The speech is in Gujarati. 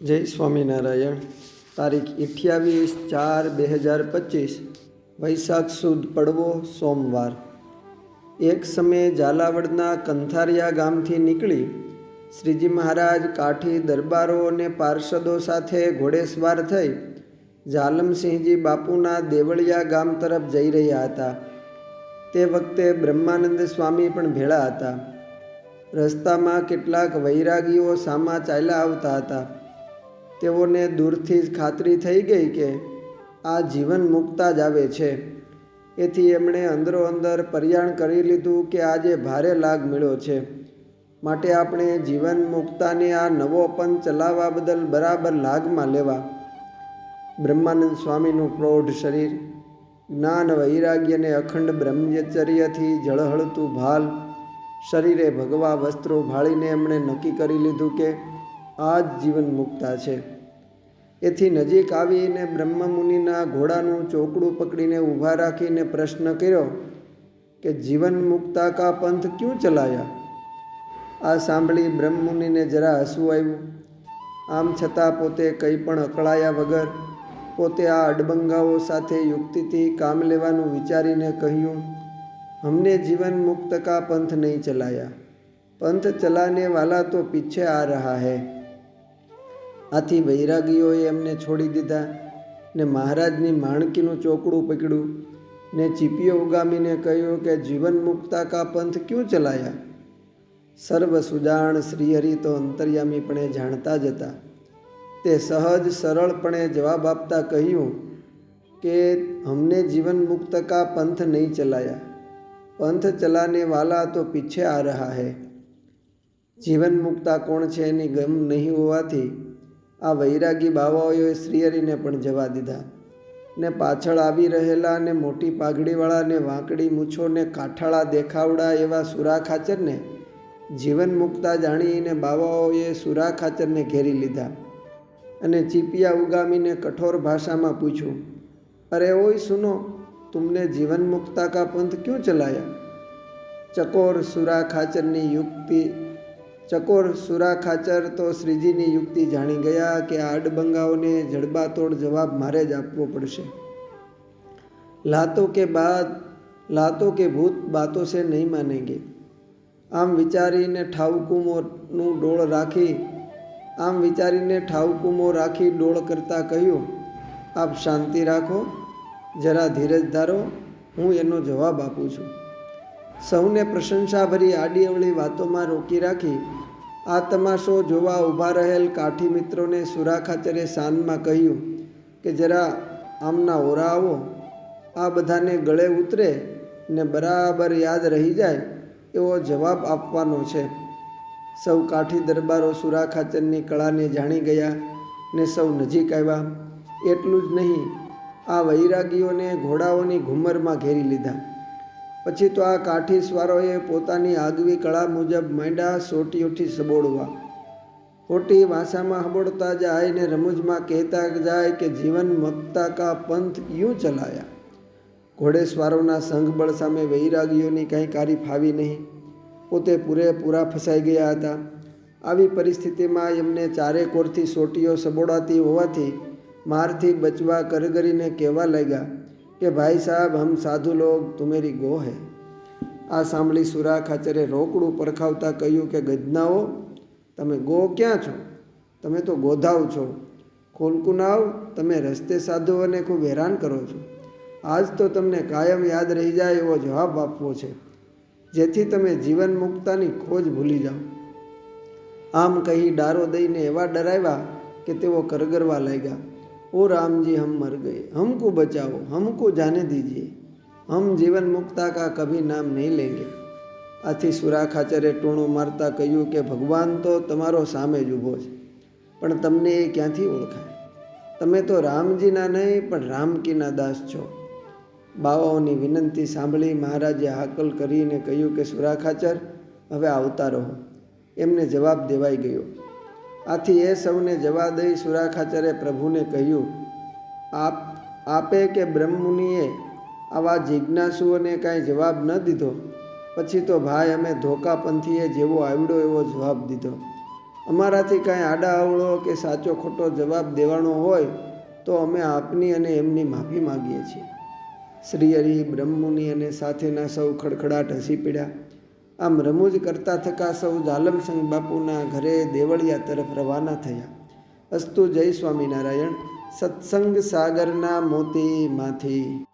જય સ્વામિનારાયણ. તારીખ અઠ્યાવીસ ચાર બે હજાર પચીસ, વૈશાખ સુદ પડવો સોમવાર. એક સમયે ઝાલાવડના કંથારિયા ગામથી નીકળી શ્રીજી મહારાજ કાઠી દરબારો અને પાર્ષદો સાથે ઘોડેસવાર થઈ ઝાલમસિંહજી બાપુના દેવળિયા ગામ તરફ જઈ રહ્યા હતા. તે વખતે બ્રહ્માનંદ સ્વામી પણ ભેળા હતા. રસ્તામાં કેટલાક વૈરાગીઓ સામા ચાલ્યા આવતા હતા. તેઓને દૂરથી જ ખાતરી થઈ ગઈ કે આ જીવન મુક્તા જ આવે છે. એથી એમણે અંદરો અંદર પર્યાણ કરી લીધું કે આજે ભારે લાગ મળ્યો છે. માટે આપણે જીવન મુક્તાને આ નવો પંથ ચલાવવા બદલ બરાબર લાગમાં લેવા. બ્રહ્માનંદ સ્વામીનું પ્રૌઢ શરીર, જ્ઞાન, વૈરાગ્ય અને અખંડ બ્રહ્મચર્યથી જળહળતું ભાલ, શરીરે ભગવા વસ્ત્રો ભાળીને એમણે નક્કી કરી લીધું કે આ જ જીવન મુક્તા છે. એથી નજીક આવીને બ્રહ્મ મુનિના ઘોડાનું ચોકડું પકડીને ઊભા રાખીને પ્રશ્ન કર્યો કે જીવન મુક્તા કા પંથ ક્યું ચલાયા? આ સાંભળી બ્રહ્મમુનિને જરા હસવું આવ્યું. આમ છતાં પોતે કંઈ પણ અકળાયા વગર પોતે આ અડબંગાઓ સાથે યુક્તિથી કામ લેવાનું વિચારીને કહ્યું હમને જીવન મુક્ત કા પંથ નહીં ચલાયા? પંથ ચલાને વાલા તો પીછે આ રહા હૈ. આથી વૈરાગીઓએ એમને છોડી દીધા ને મહારાજની માણકીનું ચોકડું પકડ્યું ને ચીપીઓ ઉગામીને કહ્યું કે જીવન મુક્તા કા પંથ ક્યું ચલાયા સર્વ સુજાણ શ્રીહરિ તો અંતર્યામીપણે જાણતા જ હતા તે સહજ સરળપણે જવાબ આપતા કહ્યું કે હમને જીવન મુક્ત કા પંથ નહીં ચલાયા पंथ चलाने वाला तो पीछे आ रहा है જીવન મુક્તા કોણ છે એની ગમ નહીં હોવાથી આ વૈરાગી બાવાઓએ શ્રીહરિને પણ જવા દીધા ને પાછળ આવી રહેલા ને મોટી પાઘડીવાળાને વાંકડી મૂછોને કાઠાળા દેખાવડા એવા સુરા ખાચરને જીવન મુક્તા જાણીને બાવાઓએ સુરા ખાચરને ઘેરી લીધા અને ચીપિયા ઉગામીને કઠોર ભાષામાં પૂછ્યું, અરે ઓય સુનો, તુમને જીવન મુક્તા કા પંથ ક્યું ચલાયા? ચકોર સુરા ખાચરની યુક્તિ ચકોર, સુરા, ખાચર તો શ્રીજીની યુક્તિ જાણી ગયા કે આ અડબંગાઓને જડબાતોડ જવાબ મારે જ આપવો પડશે. લાતો કે બાદ, લાતો કે ભૂત બાતો સે નહીં માનેંગે. આમ વિચારીને ઠાવકુમોનું ડોળ રાખી, આમ વિચારીને ઠાવકુમો રાખી ડોળ કરતાં કહ્યું, આપ શાંતિ રાખો, જરા ધીરજ ધારો, હું એનો જવાબ આપું છું. સૌને પ્રશંસાભરી આડીઅવળી વાતોમાં રોકી રાખી આ તમાશો જોવા ઊભા રહેલ કાઠી મિત્રોને સુરા ખાચરે સાંજમાં કહ્યું કે, જરા આમના ઓરા આવો. આ બધાને ગળે ઉતરે ને બરાબર યાદ રહી જાય એવો જવાબ આપવાનો છે. સૌ કાઠી દરબારો સુરા ખાચરની કળાને જાણી ગયા ને સૌ નજીક આવ્યા. એટલું જ નહીં, આ વૈરાગીઓને ઘોડાઓની ઘુમરમાં ઘેરી લીધા. પછી તો આ કાઠી સ્વારોએ પોતાની આગવી કળા મુજબ માંડ્યા ઉઠી સબોડવા ખોટી ભાષામાં હબોડતા જાય ને રમૂજમાં કહેતા જાય કે જીવન મગતા કા પંથ યું ચલાયા. ઘોડેસવારોના સંઘબળ સામે વૈરાગીઓની કંઈ કારી ફાવી નહીં. પોતે પૂરેપૂરા ફસાઈ ગયા હતા. આવી પરિસ્થિતિમાં એમને ચારે કોરથી સોટીઓ સબોડાતી હોવાથી મારથી બચવા કરગરીને કહેવા લાગ્યા કે ભાઈ સાહેબ, હમ સાધુ લોગ તુમેરી ગો હૈ. આ સાંભળી સુરા ખાચરે રોકડું પરખાવતા કહ્યું કે ગજનાઓ તમે ગો ક્યાં છો? તમે તો ગોધાવ છો. ખોલકુનાવ તમે રસ્તે સાધુઓને ખૂબ હેરાન કરો છો. આજ તો તમને કાયમ યાદ રહી જાય એવો જવાબ આપવો છે. જેથી તમે જીવન મુક્તાની ખોજ ભૂલી જાઓ. આમ કહી ડારો દઈને એવા ડરાવ્યા કે તેઓ કરગરવા લાગ્યા. ओ राम जी हम मर गए हमको बचाओ हमको जाने दीजिए हम जीवन मुक्ता का कभी नाम नहीं लेंगे આથી સુરા ખાચરે ટોણું મારતા કહ્યું કે ભગવાન તો તમારો સામે જ ઊભો છે પણ તમને એ ક્યાંથી ઓળખાય તમે તો રામજીના નહીં પણ રામકીના દાસ છો બાવાઓની વિનંતી સાંભળી મહારાજે હાકલ કરીને કહ્યું કે સુરા ખાચર હવે આવતા રહો એમને જવાબ દેવાઈ ગયો આથી એ સૌને જવા દઈ સુરાખાચરે પ્રભુને કહ્યું, આપ, આપે કે બ્રહ્મમુનિએ આવા જિજ્ઞાસુઓને કાંઈ જવાબ ન દીધો? પછી તો ભાઈ અમે ધોકાપંથીએ જેવો આવડો એવો જવાબ દીધો. અમારાથી કાંઈ આડા અવળો કે સાચો ખોટો જવાબ દેવાનો હોય તો અમે આપની અને એમની માફી માગીએ છીએ. શ્રી હરિ બ્રહ્મમુનિ અને સાથેના સૌ ખડખડાટ હસી પીડ્યા આમ રમૂજ કરતા થકા સૌ જાલમસંગ બાપુના ઘરે દેવળિયા તરફ રવાના થયા. અસ્તુ જય સ્વામિનારાયણ, સત્સંગ સાગરના મોતીમાંથી.